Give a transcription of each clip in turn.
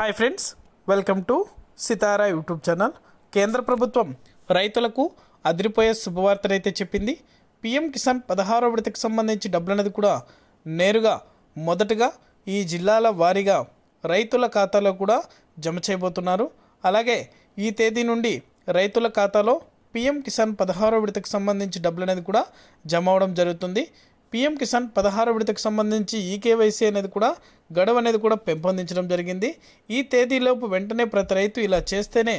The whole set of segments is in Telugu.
Hi friends welcome to Sitara YouTube channel కేంద్ర ప్రభుత్వం రైతులకు అదిరిపోయే శుభవార్తనైతే చెప్పింది. పిఎం కిసాన్ పదహారో విడతకు సంబంధించి డబ్బులు అనేది కూడా నేరుగా మొదటగా ఈ జిల్లాల వారీగా రైతుల ఖాతాలో కూడా జమ చేయబోతున్నారు. అలాగే ఈ తేదీ నుండి రైతుల ఖాతాలో పిఎం కిసాన్ పదహారో విడతకు సంబంధించి డబ్బులు అనేది కూడా జమ అవడం జరుగుతుంది. పిఎం కిసాన్ పదహారు విడతకు సంబంధించి ఈకేవైసీ అనేది కూడా గడువు అనేది కూడా పెంపొందించడం జరిగింది. ఈ తేదీలోపు వెంటనే ప్రతి రైతు ఇలా చేస్తేనే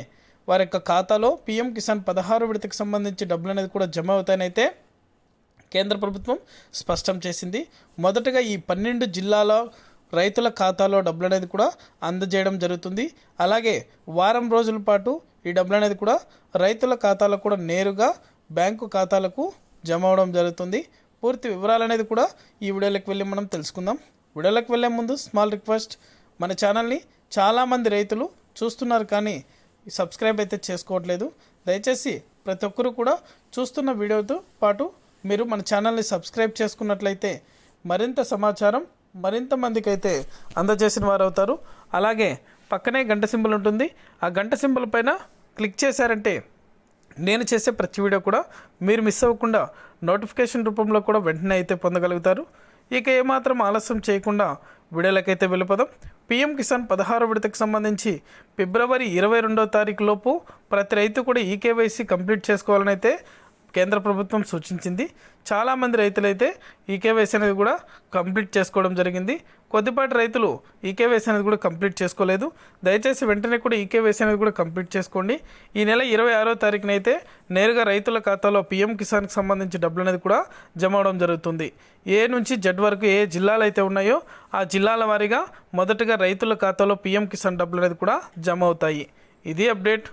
వారి యొక్క ఖాతాలో పిఎం కిసాన్ పదహారు విడతకు సంబంధించి డబ్బులు అనేది కూడా జమ అవుతాయనైతే కేంద్ర ప్రభుత్వం స్పష్టం చేసింది. మొదటగా ఈ పన్నెండు జిల్లాల రైతుల ఖాతాలో డబ్బులు అనేది కూడా అందజేయడం జరుగుతుంది. అలాగే వారం రోజుల పాటు ఈ డబ్బులు అనేది కూడా రైతుల ఖాతాలో కూడా నేరుగా బ్యాంకు ఖాతాలకు జమ అవడం జరుగుతుంది. పూర్తి వివరాలు అనేది కూడా ఈ వీడియోలోకి వెళ్ళి మనం తెలుసుకుందాం. వీడియోలోకి వెళ్ళే ముందు స్మాల్ రిక్వెస్ట్ మన ఛానల్ని చాలామంది రైతులు చూస్తున్నారు కానీ సబ్స్క్రైబ్ అయితే చేసుకోవట్లేదు. దయచేసి ప్రతి ఒక్కరూ కూడా చూస్తున్న వీడియోతో పాటు మీరు మన ఛానల్ని సబ్స్క్రైబ్ చేసుకున్నట్లయితే మరింత సమాచారం మరింత మందికి అయితే అందజేసిన వారు అవుతారు అలాగే పక్కనే గంట సింబల్ ఉంటుంది. ఆ గంట సింబల్ పైన క్లిక్ చేశారంటే నేను చేసే ప్రతి వీడియో కూడా మీరు మిస్ అవ్వకుండా నోటిఫికేషన్ రూపంలో కూడా వెంటనే అయితే పొందగలుగుతారు. ఇక ఏమాత్రం ఆలస్యం చేయకుండా వీడియోలకైతే వెళ్ళిపోదాం. పిఎం కిసాన్ పదహారు విడతకు సంబంధించి ఫిబ్రవరి ఇరవై రెండో తారీఖు లోపు ప్రతి రైతు కూడా ఈకేవైసీ కంప్లీట్ చేసుకోవాలని అయితే కేంద్ర ప్రభుత్వం సూచించింది. చాలామంది రైతులైతే ఈకేవైసీ అనేది కూడా కంప్లీట్ చేసుకోవడం జరిగింది. కొద్దిపాటి రైతులు ఈకేవైసీ అనేది కూడా కంప్లీట్ చేసుకోలేదు. దయచేసి వెంటనే కూడా ఈకేవైసీ అనేది కూడా కంప్లీట్ చేసుకోండి. ఈ నెల ఇరవై ఆరో తారీఖున అయితే నేరుగా రైతుల ఖాతాలో పీఎం కిసాన్కి సంబంధించి డబ్బులు అనేది కూడా జమ అవడం జరుగుతుంది. ఏ నుంచి జడ్ వరకు ఏ జిల్లాలు అయితే ఉన్నాయో ఆ జిల్లాల వారీగా మొదటగా రైతుల ఖాతాలో పీఎం కిసాన్ డబ్బులు అనేది కూడా జమ అవుతాయి. ఇది అప్డేట్.